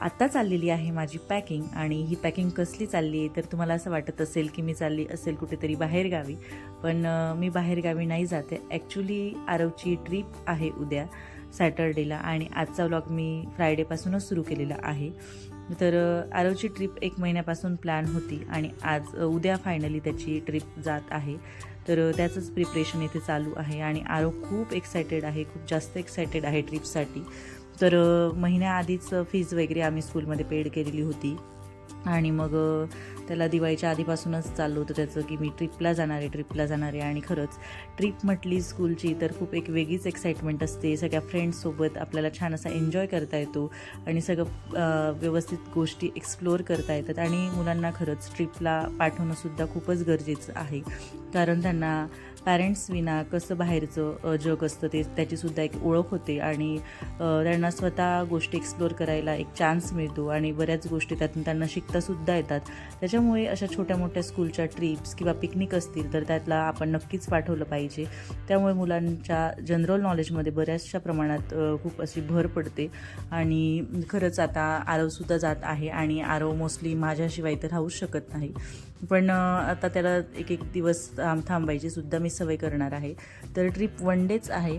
आत्ता चाललेली आहे माझी पॅकिंग आणि ही पॅकिंग कसली चालली आहे तर तुम्हाला असं वाटत असेल की मी चालली असेल कुठेतरी बाहेरगावी पण मी बाहेरगावी नाही जाते. ॲक्च्युली आरवची ट्रिप आहे उद्या सॅटर्डेला आणि आजचा व्लॉग मी फ्रायडेपासूनच सुरू केलेला आहे. तर आरवची ट्रिप एक महिन्यापासून प्लॅन होती आणि आज उद्या फायनली त्याची ट्रिप जात आहे. तर त्याचंच प्रिपरेशन इथे चालू आहे आणि आरव खूप एक्सायटेड आहे खूप जास्त एक्सायटेड आहे ट्रिपसाठी तर महिन्याआधीच फीज वगैरे आम्ही स्कूलमध्ये पेड केलेली होती. आणि मग त्याला दिवाळीच्या आधीपासूनच चाललं होतं त्याचं की मी ट्रिपला जाणार आहे ट्रिपला जाणार आहे. आणि खरंच ट्रिप म्हटली स्कूलची तर खूप एक वेगळीच एक्साइटमेंट असते. सगळ्या फ्रेंड्ससोबत आपल्याला छान असा एन्जॉय करता येतो. आणि सगळं व्यवस्थित गोष्टी एक्सप्लोअर करता येतात. आणि मुलांना खरंच ट्रिपला पाठवणंसुद्धा खूपच गरजेचं आहे. कारण त्यांना पॅरेंट्स विना कसं बाहेरचं जग असतं ते त्याचीसुद्धा एक ओळख होते आणि त्यांना स्वतः गोष्टी एक्सप्लोअर करायला एक चान्स मिळतो आणि बऱ्याच गोष्टी त्यातून त्यांना शिकतासुद्धा येतात. त्याच्यामुळे अशा छोट्या मोठ्या स्कूलच्या ट्रिप्स किंवा पिकनिक असतील तर त्यातला आपण नक्कीच पाठवलं पाहिजे. त्यामुळे मुलांच्या जनरल नॉलेजमध्ये बऱ्याचशा प्रमाणात खूप अशी भर पडते आणि खरंच आता आरवसुद्धा जात आहे आणि आरव मोस्टली माझ्याशिवाय तर राहूच शकत नाही. पण आता त्याला एक एक दिवस थांब थांबायची सुद्धा मी सवय करणार आहे. तर ट्रिप वन डेच आहे.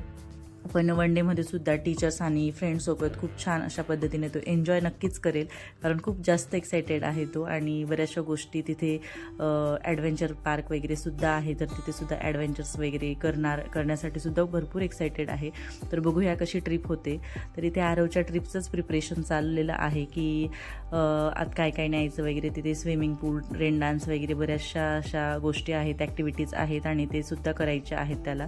पण वन डेमध्ये सुद्धा टीचर्स आणि फ्रेंड्ससोबत खूप छान अशा पद्धतीने तो एन्जॉय नक्कीच करेल. कारण खूप जास्त एक्सायटेड आहे तो आणि बऱ्याचशा गोष्टी तिथे ॲडव्हेंचर पार्क वगैरे सुद्धा आहे. तर तिथे सुद्धा ॲडव्हेंचर्स वगैरे करणार करण्यासाठी सुद्धा भरपूर एक्सायटेड आहे. तर बघूया कशी ट्रिप होते. तर इथे आरवच्या ट्रिपचंच प्रिपरेशन चाललेलं आहे की आत काय काय न्यायचं वगैरे तिथे स्विमिंग पूल रेन डान्स वगैरे बऱ्याचशा अशा गोष्टी आहेत ॲक्टिव्हिटीज आहेत आणि ते सुद्धा करायच्या आहेत त्याला.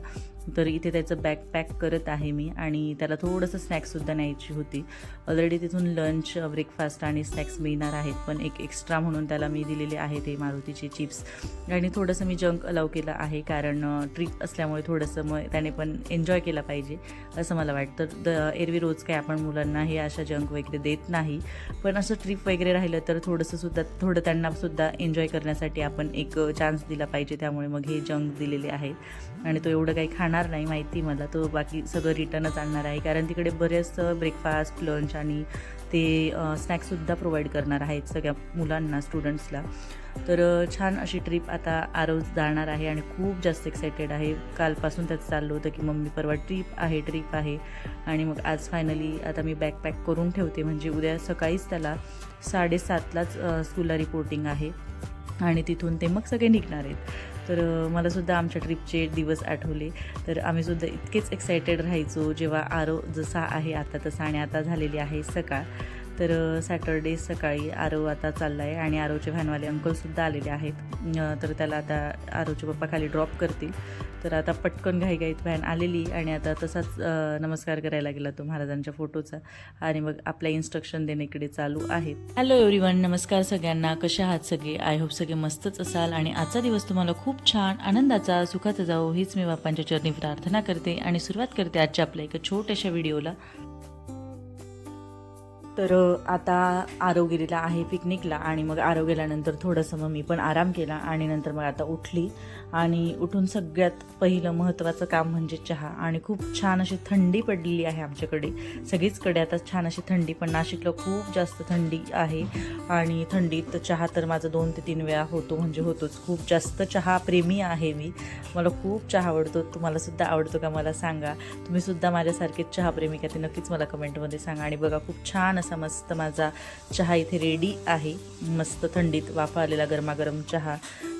तर इथे त्याचं बॅकपॅक पॅक करत आहे मी आणि त्याला थोडंसं स्नॅक्ससुद्धा न्यायची होती. ऑलरेडी तिथून लंच ब्रेकफास्ट आणि स्नॅक्स मिळणार आहेत. पण एक एक्स्ट्रा म्हणून त्याला मी दिलेले आहे ते मारुतीचे चिप्स आणि थोडंसं मी जंक अलाव केलं आहे कारण ट्रिप असल्यामुळे थोडंसं मग त्याने पण एन्जॉय केला पाहिजे असं मला वाटतं. द एरवी रोज काय आपण मुलांना हे अशा जंक वगैरे देत नाही. पण असं ट्रिप वगैरे राहिलं तर थोडंसं सुद्धा थोडं त्यांनासुद्धा एन्जॉय करण्यासाठी आपण एक चान्स दिला पाहिजे. त्यामुळे मग हे जंक दिलेले आहे आणि तो एवढं काही खाणार नाही माहिती मला. तो बाकी सगळं रिटर्नच आणणार आहे. कारण तिकडे बरेच ब्रेकफास्ट लंच आणि ते स्नॅक्ससुद्धा प्रोव्हाइड करणार आहेत सगळ्या मुलांना स्टुडंट्सला तर छान अशी ट्रिप आता आरोज जाणार आहे आणि खूप जास्त एक्सायटेड आहे. कालपासून त्याचं चाललं होतं की मम्मी परवा ट्रिप आहे ट्रिप आहे. आणि मग आज फायनली आता मी बॅकपॅक करून ठेवते. म्हणजे उद्या सकाळीच त्याला साडेसातलाच स्कूलला रिपोर्टिंग आहे. आणि तिथून ते मग सगळे निघणार आहेत. तर मलासुद्धा आमच्या ट्रिपचे दिवस आठवले. तर आम्हीसुद्धा इतकेच एक्सायटेड राहायचो जेव्हा आरो जसा आहे आता तसा आणि आता झालेली आहे सकाळ. तर सॅटरडे सकाळी आरव आता चालला आहे आणि आरवचे व्हॅनवाले अंकलसुद्धा आलेले आहेत. तर त्याला आता आरवचे पप्पा खाली ड्रॉप करतील. तर आता पटकन घाईघाईत व्हॅन आलेली आणि आता तसाच नमस्कार करायला गेला तो महाराजांच्या फोटोचा आणि मग आपल्या इन्स्ट्रक्शन देणे इकडे चालू आहेत. हॅलो एव्हरीवन नमस्कार सगळ्यांना. कशा आहात सगळे? आय होप सगळे मस्तच असाल आणि आजचा दिवस तुम्हाला खूप छान आनंदाचा सुखाचा जावो हीच मी बाप्पांच्या चरणी प्रार्थना करते आणि सुरुवात करते आजच्या आपल्या एका छोट्याशा व्हिडिओला तर आता आरोग्यला आहे पिकनिकला आणि मग आरव थोडंसं मग मी पण आराम केला आणि नंतर मग आता उठली. आणि उठून सगळ्यात पहिलं महत्त्वाचं काम म्हणजे चहा. आणि खूप छान अशी थंडी पडलेली आहे आमच्याकडे. सगळीचकडे आता छान अशी थंडी पण नाशिकला खूप जास्त थंडी आहे. आणि थंडीत चहा तर माझा दोन ते तीन वेळा होतो म्हणजे होतोच. खूप जास्त चहा प्रेमी आहे मी. मला खूप चहा आवडतो. तुम्हालासुद्धा आवडतो का मला सांगा. तुम्ही सुद्धा माझ्यासारखेच चहा प्रेमी का ते नक्कीच मला कमेंटमध्ये सांगा. आणि बघा खूप छान असा मस्त माझा चहा इथे रेडी आहे. मस्त थंडीत वाफा आलेला गरमागरम चहा.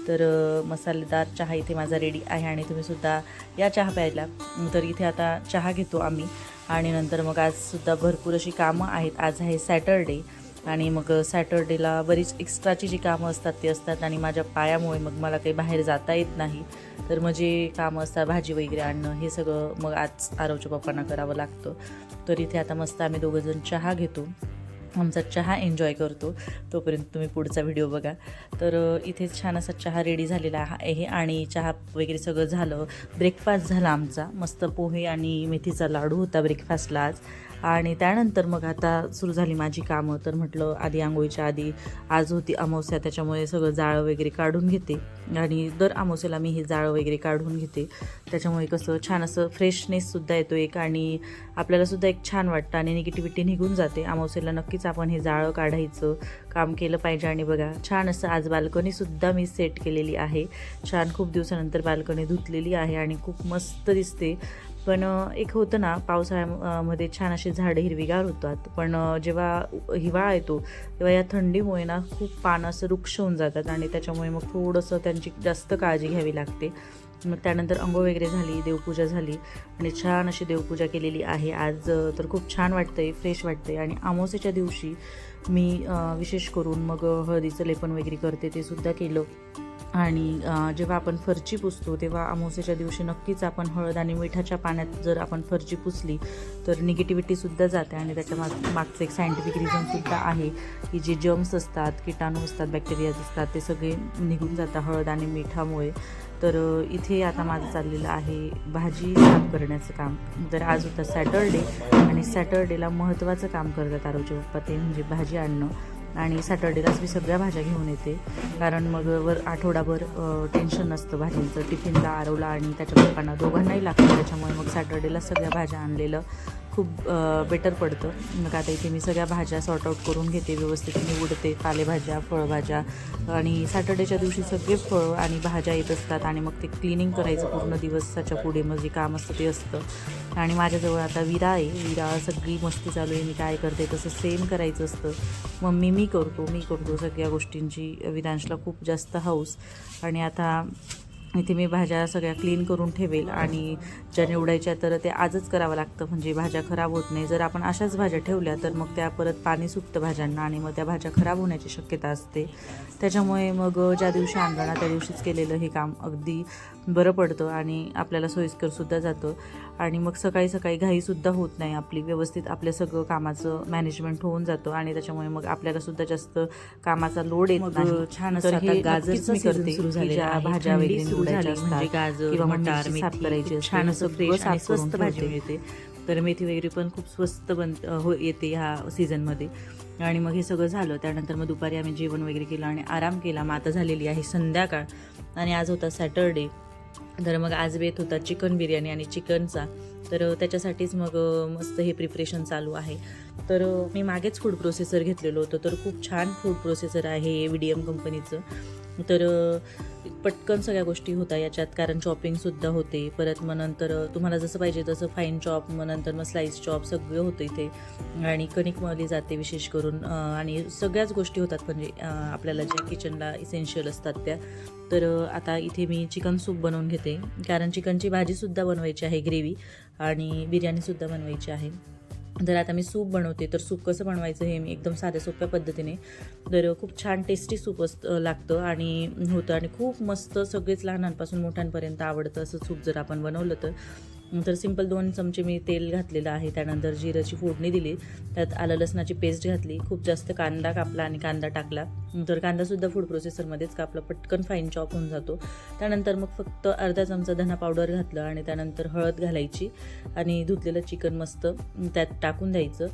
तर मसालेदार चहा इथे माझा रेडी आहे आणि तुम्ही सुद्धा या चहा प्यायला. तर इथे आता चहा घेतो आम्ही. आणि नंतर मग आजसुद्धा भरपूर अशी कामं आहेत. आज आहे सॅटरडे आणि मग सॅटरडेला बरीच एक्स्ट्राची जी कामं असतात ती असतात आणि माझ्या पायामुळे मग मला काही बाहेर जाता येत नाही. तर मग जे कामं असतात भाजी वगैरे आणणं हे सगळं मग आज आरवच्या पप्पांना करावं लागतं. तर इथे आता मस्त आम्ही दोघंजण चहा घेतो. आमचा चहा एन्जॉय करतो. तोपर्यंत तुम्ही पुढचा व्हिडिओ बघा. तर इथे छान असा चहा रेडी झालेला आहे आणि चहा वगैरे सगळं झालं. ब्रेकफास्ट झाला आमचा. मस्त पोहे आणि मेथीचा लाडू होता ब्रेकफास्टला आज. आणि त्यानंतर मग आता सुरू झाली माझी कामं. तर म्हटलं आधी आंघोळीच्या आधी आज होती अमावस्या त्याच्यामुळे सगळं जाळं वगैरे काढून घेते. आणि दर अमावस्याला मी हे जाळं वगैरे काढून घेते. त्याच्यामुळे कसं छान असं फ्रेशनेससुद्धा येतो एक आणि आपल्यालासुद्धा एक छान वाटतं आणि निगेटिव्हिटी निघून जाते. अमावस्याला नक्कीच आपण हे जाळं काढायचं काम केलं पाहिजे. आणि बघा छान असं आज बाल्कनीसुद्धा मी सेट केलेली आहे. छान खूप दिवसानंतर बाल्कनी धुतलेली आहे आणि खूप मस्त दिसते. पण एक होतं ना पावसाळ्यामध्ये छान असे झाडं हिरवीगार होतात. पण जेव्हा हिवाळा येतो तेव्हा या थंडीमुळे ना खूप पानं असं वृक्ष होऊन जातात आणि त्याच्यामुळे मग थोडंसं त्यांची जास्त काळजी घ्यावी लागते. मग त्यानंतर अंघोळ वगैरे झाली देवपूजा झाली आणि छान अशी देवपूजा केलेली आहे. आज तर खूप छान वाटतंय फ्रेश वाटतंय आणि आमोसेच्या दिवशी मी विशेष करून मग हळदीचं लेपन वगैरे करते ते सुद्धा केलं. आणि जेव्हा आपण फरची पुसतो तेव्हा अमावस्याच्या दिवशी नक्कीच आपण हळद आणि मिठाच्या पाण्यात जर आपण फरची पुसली तर निगेटिव्हिटीसुद्धा जाते आणि त्याच्या माग मागचं एक सायंटिफिक रिझनसुद्धा आहे की जे जर्म्स असतात किटाणू असतात बॅक्टेरियाज असतात ते सगळे निघून जातात हळद आणि मिठामुळे. तर इथे आता माझं चाललेलं आहे भाजी साफ करण्याचं काम. तर आज होता सॅटरडे आणि सॅटरडेला महत्त्वाचं काम करतात आरोग्य पप्पा ते म्हणजे भाजी आणणं. आणि सॅटर्डेलाच मी सगळ्या भाज्या घेऊन येते. कारण मग वर आठवडाभर टेन्शन नसतं भाज्यांचं. टिफिनला आरवला आणि त्याच्या पप्पांना दोघांनाही लागतं. त्याच्यामुळे मग सॅटर्डेला सगळ्या भाज्या आणलेलं खूप बेटर पडतं. मग आता इथे मी सगळ्या भाज्या सॉर्ट आऊट करून घेते व्यवस्थित निवडते. पालेभाज्या फळभाज्या आणि सॅटर्डेच्या दिवशी सगळे फळं आणि भाज्या येत असतात आणि मग ते क्लिनिंग करायचं पूर्ण दिवसाच्या पुढे. मग जे काम असतं ते असतं. आणि माझ्याजवळ आता विरा आहे. विरा सगळी मस्ती चालू आहे. मी काय करते तसं सेम करायचं असतं. मम्मी मी करतो मी करतो सगळ्या गोष्टींची. विरांशला खूप जास्त हाऊस. आणि आता इथे मी भाज्या सगळ्या क्लीन करून ठेवेल. आणि ज्या निवडायच्या तर ते आजच करावं लागतं. म्हणजे भाज्या खराब होत नाही. जर आपण अशाच भाज्या ठेवल्या तर मग त्या परत पाणी सुटतं भाज्यांना आणि मग त्या भाज्या खराब होण्याची शक्यता असते. त्याच्यामुळे मग ज्या दिवशी आणलं ना त्या दिवशीच केलेलं हे काम अगदी बरं पडतं आणि आपल्याला सोयीस्करसुद्धा जातं. आणि मग सकाळी सकाळी घाईसुद्धा होत नाही आपली व्यवस्थित आपल्या सगळं कामाचं मॅनेजमेंट होऊन जातं आणि त्याच्यामुळे मग आपल्याला सुद्धा जास्त कामाचा लोड येत नाही. छान असं गाजरचं मी करते ज्या. भाज्या वगैरे निवडायच्या म्हणजे असतात गाजर, मटार, साफ करायची छान असं फ्रेश आणि स्वस्त भाजी मिळते. तर मेथी वगैरे पण खूप स्वस्त बन हो येते ह्या सीझनमध्ये आणि मग हे सगळं झालं त्यानंतर मग दुपारी आम्ही जेवण वगैरे केलं आणि आराम केला. मग आता झालेली आहे संध्याकाळ आणि आज होता सॅटरडे तर मग आज बेत होता चिकन बिर्याणी आणि चिकनचा. तर त्याच्यासाठीच मग मस्त हे प्रिपरेशन चालू आहे. तर मी मागेच फूड प्रोसेसर घेतलेलं होतं. तर खूप छान फूड प्रोसेसर आहे व्ही डी एम कंपनीचं तर पटकन सगळ्या गोष्टी होता याच्यात कारण चॉपिंगसुद्धा होते. परत मग नंतर तुम्हाला जसं पाहिजे तसं फाईन चॉप मग नंतर मग स्लाईस चॉप सगळं होतं इथे. आणि कणिक मळली जाते विशेष करून. आणि सगळ्याच गोष्टी होतात. म्हणजे आपल्याला ज्या किचनला इसेन्शियल असतात त्या. तर आता इथे मी चिकन सूप बनवून घेते. कारण चिकनची भाजीसुद्धा बनवायची आहे ग्रेव्ही आणि बिर्याणीसुद्धा बनवायची आहे. जर आता मी सूप बनवते तर सूप कसं बनवायचं हे मी एकदम साध्या सोप्या पद्धतीने तर खूप छान टेस्टी सूप असतं लागतं आणि होतं. आणि खूप मस्त सगळेच लहानांपासून मोठ्यांपर्यंत आवडतं असं सूप जर आपण बनवलं तर. तर सिंपल दोन चमचे मी तेल घातलेलं आहे. त्यानंतर जिऱ्याची फोडणी दिली. त्यात आलं लसणाची पेस्ट घातली. खूप जास्त कांदा कापला आणि कांदा टाकला. तर कांदासुद्धा फूड प्रोसेसरमध्येच कापला. पटकन फाईन चॉप होऊन जातो. त्यानंतर मग फक्त अर्धा चमचा धना पावडर घातलं आणि त्यानंतर हळद घालायची आणि धुतलेलं चिकन मस्त त्यात टाकून द्यायचं.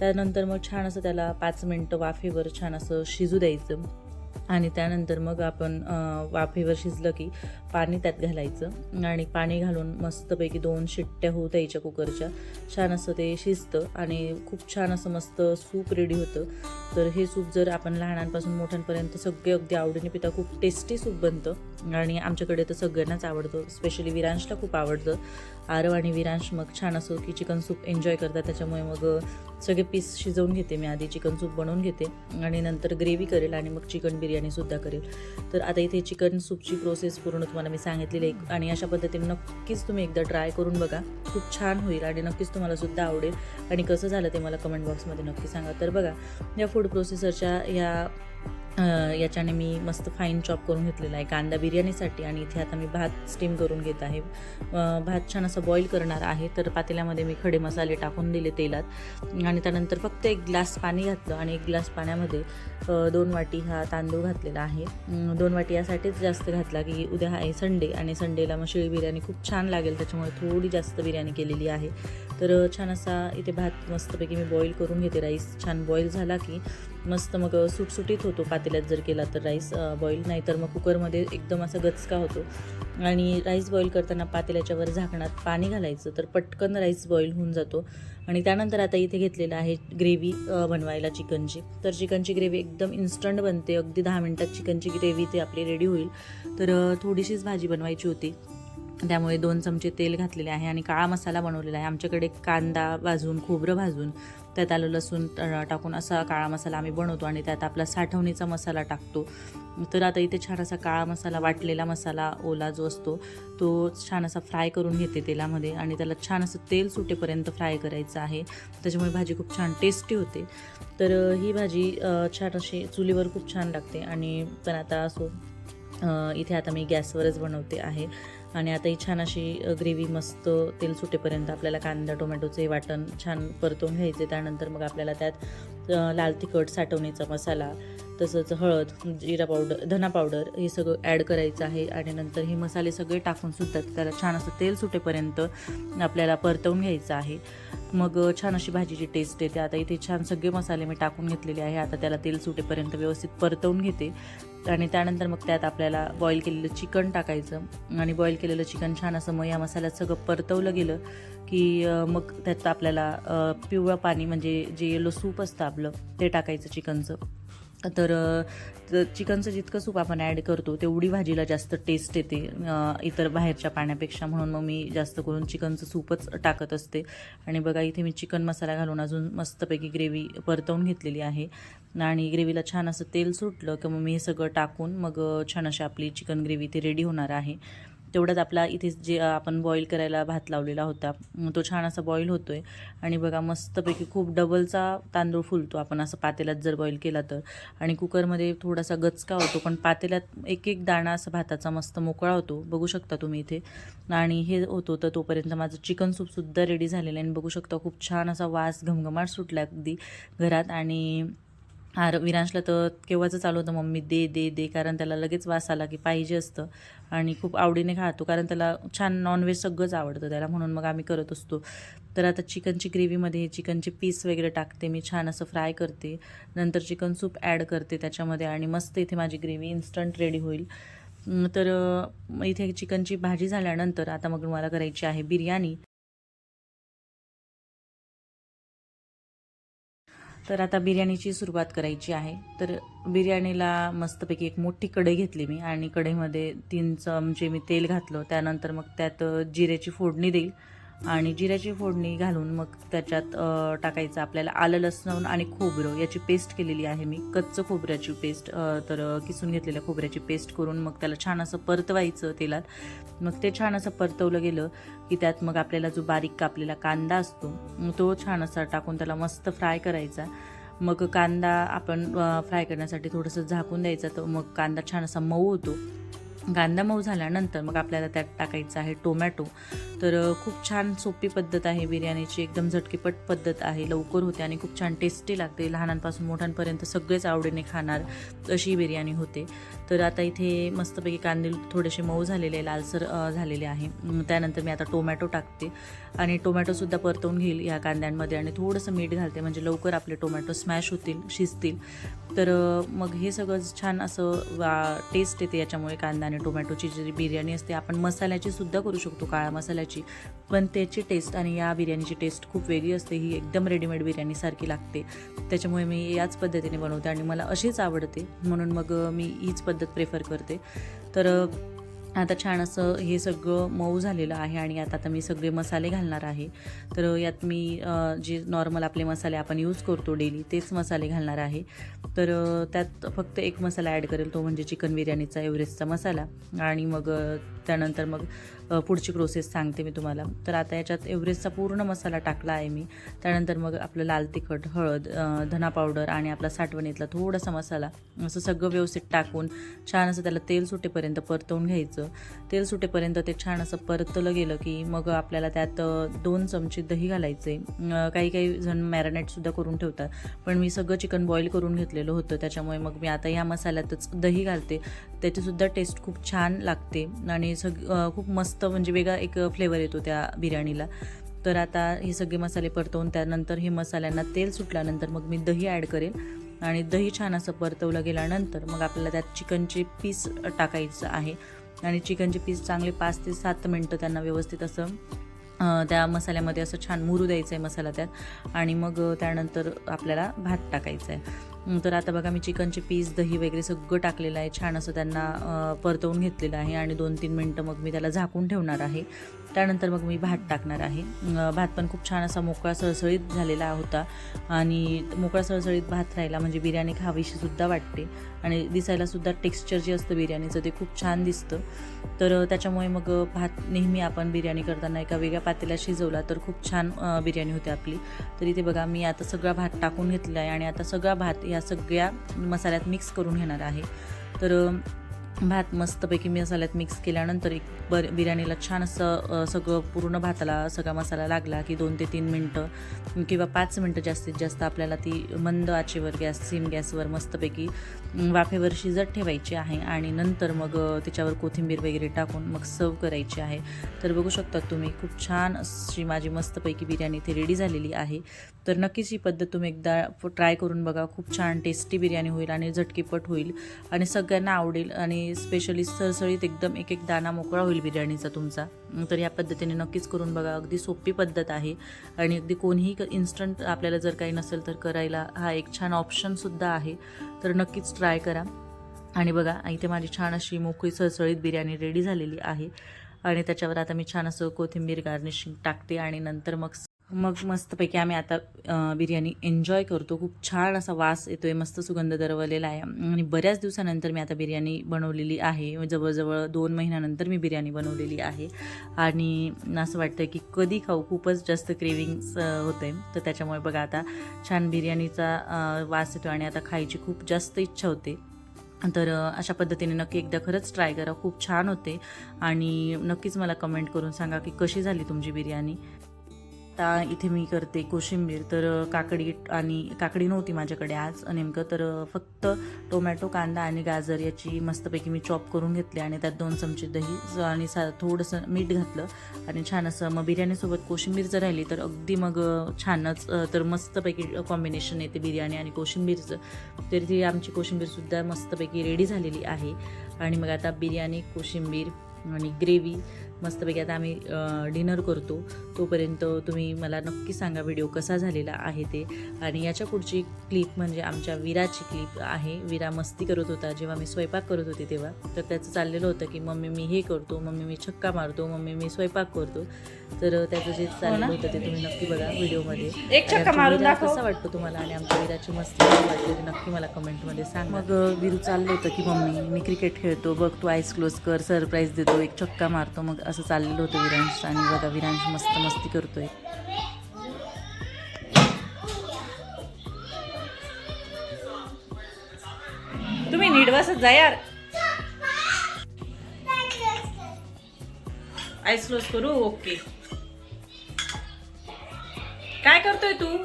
त्यानंतर मग छान असं त्याला पाच मिनटं वाफेवर छान असं शिजू द्यायचं. आणि त्यानंतर मग आपण वाफेवर शिजलं की पाणी त्यात घालायचं. आणि पाणी घालून मस्तपैकी दोन शिट्ट्या होऊ द्यायच्या कुकरच्या. छान असं ते शिजतं आणि खूप छान असं मस्त सूप रेडी होतं. तर हे सूप जर आपण लहानांपासून मोठ्यांपर्यंत सगळे अगदी आवडीने पिता खूप टेस्टी सूप बनतं. आणि आमच्याकडे तर सगळ्यांनाच आवडतं. स्पेशली विरांशला खूप आवडतं. आरव आणि विरांश मग छान असो की चिकन सूप एन्जॉय करतात. त्याच्यामुळे मग सगळे पीस शिजवून घेते मी आधी. चिकन सूप बनवून घेते. आणि नंतर ग्रेव्ही करेल आणि मग चिकन बिर्याणीसुद्धा करेल. तर आता इथे चिकन सूपची प्रोसेस पूर्ण तुम्हाला मी सांगितलेली आहे. आणि अशा पद्धतीने नक्कीच तुम्ही एकदा ट्राय करून बघा. खूप छान होईल आणि नक्कीच तुम्हाला सुद्धा आवडेल. आणि कसं झालं ते मला कमेंट बॉक्समध्ये नक्की सांगा. तर बघा या फूड प्रोसेसरच्या या याच्याने मी मस्त फाईन चॉप करून घेतलेला आहे. कांदा बिर्याणीसाठी आणि इथे आता मी भात स्टीम करून घेत आहे. भात छान असं बॉईल करणार आहे. तर पातेल्यामध्ये मी खडे मसाले टाकून दिले तेलात. आणि त्यानंतर फक्त एक ग्लास पाणी घातलं आणि एक ग्लास पाण्यामध्ये दोन वाटी हा तांदूळ घातलेला आहे. दोन वाटी यासाठीच जास्त घातला की उद्या आहे संडे आणि संडेला मग शिळी बिर्याणी खूप छान लागेल. त्याच्यामुळे थोडी जास्त बिर्याणी केलेली आहे. तर छान असा इथे भात मस्तपैकी मी बॉईल करून घेते. राईस छान बॉईल झाला की मस्त मग सुटसुटीत होतो. पातेल्यात जर केला तर राईस बॉईल. नाही तर मग कुकरमध्ये एकदम असा गचका होतो. आणि राईस बॉईल करताना पातेल्याच्या वर झाकणात पाणी घालायचं तर पटकन राईस बॉईल होऊन जातो. आणि त्यानंतर आता इथे घेतलेलं आहे ग्रेव्ही बनवायला चिकनची. तर चिकनची ग्रेव्ही एकदम इन्स्टंट बनते. अगदी दहा मिनटात चिकनची ग्रेव्ही ते आपली रेडी होईल. तर थोडीशीच भाजी बनवायची होती. त्यामुळे दोन चमचे तेल घातलेले आहे आणि काळा मसाला बनवलेला आहे. आमच्याकडे कांदा भाजून खोबरं भाजून त्यात आलं लसूण टाकून असा काळा मसाला आम्ही बनवतो आणि त्यात आपला साठवणीचा मसाला टाकतो. तर आता इथे छान असा काळा मसाला वाटलेला मसाला ओला जो असतो तो छान असा फ्राय करून घेते तेलामध्ये आणि त्याला छान असं तेल सुटेपर्यंत फ्राय करायचं आहे. त्याच्यामुळे भाजी खूप छान टेस्टी होते. तर ही भाजी छान अशी चुलीवर खूप छान लागते आणि पण आता असो इथे आता मी गॅसवरच बनवते आहे. आणि आता ही छान अशी ग्रेव्ही मस्त तेल सुटेपर्यंत आपल्याला कांदा टोमॅटोचे वाटण छान परतून घ्यायचे. त्यानंतर मग आपल्याला त्यात लाल तिखट साठवणीचा मसाला तसंच हळद जिरा पावडर धना पावडर हे सगळं ॲड करायचं आहे आणि नंतर हे मसाले सगळे टाकून सुद्धा त्याला छान असं तेल सुटेपर्यंत आपल्याला परतवून घ्यायचं आहे. मग छान अशी भाजीची टेस्ट येते. आता इथे छान सगळे मसाले मी टाकून घेतलेले आहे. आता त्याला तेल सुटेपर्यंत व्यवस्थित परतवून घेते. आणि त्यानंतर मग त्यात आपल्याला बॉईल केलेलं चिकन टाकायचं. आणि बॉईल केलेलं चिकन छान असं मग या मसाल्यात सगळं परतवलं गेलं की मग त्यात आपल्याला पिवळं पाणी म्हणजे जे येलो सूप असतं आपलं ते टाकायचं चिकनचं. तर तर चिकनचं जितकं सूप आपण ॲड करतो तेवढी भाजीला जास्त टेस्ट येते. इतर बाहेरच्या पाण्यापेक्षा म्हणून मग मी जास्त करून चिकनचं सूपच टाकत असते. आणि बघा इथे मी चिकन मसाला घालून अजून मस्तपैकी ग्रेव्ही परतवून घेतलेली आहे. आणि ग्रेव्हीला छान असं तेल सुटलं की मग मी हे सगळं टाकून मग छान अशी आपली चिकन ग्रेव्ही ते रेडी होणार आहे. तेवढ्यात आपला इथे जे आपण बॉईल करायला भात लावलेला होता तो छान असा बॉईल होतो आहे आणि बघा मस्तपैकी खूप डबलचा तांदूळ फुलतो आपण असं पातेल्यात जर बॉईल केला तर. आणि कुकरमध्ये थोडासा गचका होतो पण पातेल्यात एक एक दाणा असा भाताचा मस्त मोकळा होतो. बघू शकता तुम्ही इथे. आणि हे होतं तर तोपर्यंत माझं चिकन सूपसुद्धा रेडी झालेलं आहे. आणि बघू शकता खूप छान असा वास घमघमाट सुटला अगदी घरात. आणि आर विरांशला तर केव्हाचं चालू होतं मम्मी दे दे दे कारण त्याला लगेच वास आला की पाहिजे असतं. आणि खूप आवडीने खातो कारण त्याला छान नॉनव्हेज सगळंच आवडतं त्याला म्हणून मग आम्ही करत असतो. तर आता चिकनची ग्रेव्हीमध्ये चिकनचे पीस वगैरे टाकते मी छान असं फ्राय करते. नंतर चिकन सूप ॲड करते त्याच्यामध्ये आणि मस्त इथे माझी ग्रेव्ही इन्स्टंट रेडी होईल. तर इथे चिकनची भाजी झाल्यानंतर आता मग मला करायची आहे बिर्याणी. तर आता बिर्याणीची सुरुवात करायची आहे. तर बिर्याणीला मस्तपैकी एक मोठी कढई घेतली मी आणि कढईमध्ये तीन चमचे मी तेल घातलं. त्यानंतर मग त्यात जिऱ्याची फोडणी देईल. आणि जिऱ्याची फोडणी घालून मग त्याच्यात टाकायचं. आपल्याला आलं लसण आणि खोबरं. याची पेस्ट केलेली आहे मी. कच्चं खोबऱ्याची पेस्ट तर किसून घेतलेल्या खोबऱ्याची पेस्ट करून मग त्याला छान असं परतवायचं तेलात. मग ते छान असं परतवलं गेलं की त्यात मग आपल्याला जो बारीक कापलेला कांदा असतो मग तो छान असा टाकून त्याला मस्त फ्राय करायचा. मग कांदा आपण फ्राय करण्यासाठी थोडंसं झाकून द्यायचा. तर मग कांदा छान असा मऊ होतो. कांदा मऊ झाल्यानंतर मग आपल्याला त्यात टाकायचं आहे टोमॅटो. तर खूप छान सोपी पद्धत आहे बिर्याणीची. एकदम झटकीपट पद्धत आहे. लवकर होते आणि खूप छान टेस्टी लागते. लहानांपासून मोठ्यांपर्यंत सगळेच आवडीने खाणार अशी बिर्याणी होते. तर आता इथे मस्तपैकी कांदे थोडेसे मऊ झालेले लालसर झालेले आहे. त्यानंतर मी आता टोमॅटो टाकते. आणि टोमॅटोसुद्धा परतवून घेईल या कांद्यांमध्ये आणि थोडंसं मीठ घालते. म्हणजे लवकर आपले टोमॅटो स्मॅश होतील शिजतील. तर मग हे सगळं छान असं वा टेस्ट येते याच्यामुळे कांदा आणि टोमॅटोची जी बिर्याणी असते आपण मसाल्याची सुद्धा करू शकतो काळ्या मसाल्याची. पण त्याची टेस्ट आणि या बिर्याणीची टेस्ट खूप वेगळी असते. ही एकदम रेडीमेड बिर्याणीसारखी लागते. त्याच्यामुळे मी याच पद्धतीने बनवते आणि मला अशीच आवडते. म्हणून मग मी हीच पद्धत प्रेफर करते. तर आता छान असं हे सगळं मऊ झालेलं आहे आणि आता आता मी सगळे मसाले घालणार आहे. तर यात मी जे नॉर्मल आपले मसाले आपण यूज करतो डेली तेच मसाले घालणार आहे. तर त्यात फक्त एक मसाला ॲड करेल तो म्हणजे चिकन बिर्याणीचा एव्हरेस्टचा मसाला. आणि मग त्यानंतर मग पुढची प्रोसेस सांगते मी तुम्हाला. तर आता याच्यात एव्हरेस्टचा पूर्ण मसाला टाकला आहे मी. त्यानंतर मग आपलं लाल तिखट हळद धना पावडर आणि आपला साठवणीतला थोडासा मसाला. असं सगळं व्यवस्थित टाकून छान असं त्याला तेल सुटेपर्यंत परतवून घ्यायचं. तेल सुटेपर्यंत ते छान असं परतलं गेलं की मग आपल्याला त्यात दोन चमचे दही घालायचे. काही काही जण मॅरिनेटसुद्धा करून ठेवतात. पण मी सगळं चिकन बॉईल करून घेतलेलं होतं. त्याच्यामुळे मग मी आता ह्या मसाल्यातच दही घालते. त्याचीसुद्धा टेस्ट खूप छान लागते आणि सग खूप मस्त म्हणजे वेगळा एक फ्लेवर येतो त्या बिर्याणीला. तर आता हे सगळे मसाले परतवून त्यानंतर हे मसाल्यांना तेल सुटल्यानंतर मग मी दही ॲड करेन आणि दही छान असं परतवलं गेल्यानंतर मग आपल्याला त्यात चिकनचे पीस टाकायचं आहे. आणि चिकनचे पीस चांगले पाच ते सात मिनटं त्यांना व्यवस्थित असं त्या मसाल्यामध्ये असं छान मुरू द्यायचं आहे मसाला त्यात. आणि मग त्यानंतर आपल्याला भात टाकायचा आहे तर आता बघा मी चिकनचे पीस दही वगैरे सगळं टाकलेलं आहे. छान असं त्यांना परतवून घेतलेलं आहे आणि दोन तीन मिनटं मग मी त्याला झाकून ठेवणार आहे. त्यानंतर मग मी भात टाकणार आहे. भात पण खूप छान असा मोकळा सळसळीत झालेला होता. आणि मोकळा सळसळीत भात राहिला म्हणजे बिर्याणी खावीशीसुद्धा वाटते. आणि दिसायलासुद्धा टेक्स्चर जे असतं बिर्याणीचं ते खूप छान दिसतं. तर त्याच्यामुळे मग भात नेहमी आपण बिर्याणी करताना एका वेगळ्या पातेला शिजवला तर खूप छान बिर्याणी होते आपली. तर इथे बघा मी आता सगळा भात टाकून घेतला आहे आणि आता सगळा भात या सगळ्या मसाल्यात मिक्स करून घेणार आहे. तर भात मस्तपैकी मसाल्यात मिक्स केल्यानंतर एक बर बिर्याणीला छान असं सगळं पूर्ण भाताला सगळा मसाला लागला की दोन ते तीन मिनटं किंवा पाच मिनटं जास्तीत जास्त आपल्याला ती मंद आचेवर गॅस सिम गॅसवर मस्तपैकी वाफेवर शिजत ठेवायची आहे आणि नंतर मग त्याच्यावर कोथिंबीर वगैरे टाकून मग सर्व करायची आहे. तर बघू शकता तुम्ही खूप छान अशी माझी मस्तपैकी बिर्याणी इथे रेडी झालेली आहे. तर नक्कीच ही पद्धत तुम्ही एकदा ट्राय करून बघा. खूप छान टेस्टी बिर्याणी होईल आणि झटकीपट होईल आणि सगळ्यांना आवडेल आणि स्पेशली सरसळीत एकदम एक एक दाणा मोकळा होईल बिर्याणीचा तुमचा. तर या पद्धतीने नक्कीच करून बघा. अगदी सोपी पद्धत आहे आणि अगदी कोणीही इन्स्टंट आपल्याला जर काही नसेल तर करायला हा एक छान ऑप्शनसुद्धा आहे. तर नक्कीच ट्राय करा. आणि बघा इथे माझी छान अशी मोकळी सळसळीत बिर्याणी रेडी झालेली आहे. आणि त्याच्यावर आता मी छान असं कोथिंबीर गार्निशिंग टाकते आणि नंतर मग मग मस्तपैकी आम्ही आता बिर्याणी एन्जॉय करतो. खूप छान असा वास येतो आहे मस्त सुगंध दरवलेला आहे. आणि बऱ्याच दिवसानंतर मी आता बिर्याणी बनवलेली आहे. जवळजवळ दोन महिन्यानंतर मी बिर्याणी बनवलेली आहे. आणि असं वाटतं की कधी खाऊ खूपच जास्त क्रेविंग्स होते तर त्याच्यामुळे बघा आता छान बिर्याणीचा वास येतो आणि आता खायची खूप जास्त इच्छा होते. तर अशा पद्धतीने नक्की एकदा खरंच ट्राय करा. खूप छान होते. आणि नक्कीच मला कमेंट करून सांगा की कशी झाली तुमची बिर्याणी? आता इथे मी करते कोशिंबीर. तर काकडी आणि काकडी नव्हती माझ्याकडे आज नेमकं तर फक्त टोमॅटो कांदा आणि गाजर याची मस्तपैकी मी चॉप करून घेतली आणि त्यात दोन चमचे दही आणि सा थोडंसं मीठ घातलं आणि छान असं मग बिर्याणीसोबत कोशिंबीर जर राहिली तर अगदी मग छानच तर मस्तपैकी कॉम्बिनेशन येते बिर्याणी आणि कोशिंबीरचं. तर ती आमची कोशिंबीरसुद्धा मस्तपैकी रेडी झालेली आहे. आणि मग आता बिर्याणी कोशिंबीर आणि ग्रेव्ही मस्तपैकी आता आम्ही डिनर करतो. तोपर्यंत तुम्ही मला नक्की सांगा व्हिडिओ कसा झालेला आहे ते. आणि याच्या पुढची क्लिप म्हणजे आमच्या विराची क्लिप आहे. विरा मस्ती करत होता. जेव्हा मी स्वयंपाक करत होते तेव्हा. तर त्याचं चाललेलं होतं की मम्मी मी हे करतो मम्मी मी छक्का मारतो मम्मी मी स्वयंपाक करतो. तर त्याचं जे चाललेलं होतं ते तुम्ही नक्की बघा व्हिडिओमध्ये. एक चक्का मारून. कसा वाटतो तुम्हाला? आणि आमच्या विराची मस्ती वाटते ते नक्की मला कमेंटमध्ये सांग. मग विरू चाललं होतं की मम्मी मी क्रिकेट खेळतो बघ तू आईस क्लोज कर सरप्राईज देतो एक छक्का मारतो. मग असं चाललेलं होतं विरांश आणि बघा विरांश मस्त मस्ती करतोय. तुम्ही नीट बसत जा यार. आईस क्लोज करू ओके. काय करतोय तू?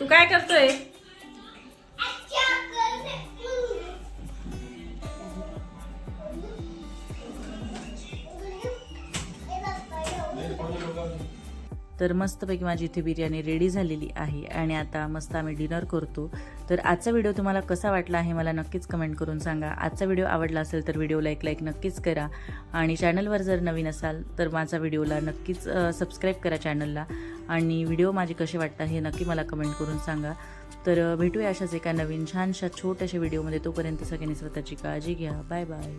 तू काय करतोय? तर मस्तपैकी माझी इथे बिर्याणी रेडी झालेली आहे आणि आता मस्त आम्ही डिनर करतो. तर आजचा व्हिडिओ तुम्हाला कसा वाटला आहे मला नक्कीच कमेंट करून सांगा. आजचा व्हिडिओ आवडला असेल तर व्हिडिओला एक लाईक नक्कीच करा. आणि चॅनलवर जर नवीन असाल तर माझा व्हिडिओला नक्कीच सबस्क्राईब करा चॅनलला आणि व्हिडिओ माझे कसे वाटतात हे नक्की मला कमेंट करून सांगा. तर भेटूया अशाच एका नवीन छानशा छोट्याशा व्हिडिओमध्ये तोपर्यंत सगळ्यांनी स्वतःची काळजी घ्या. Bye bye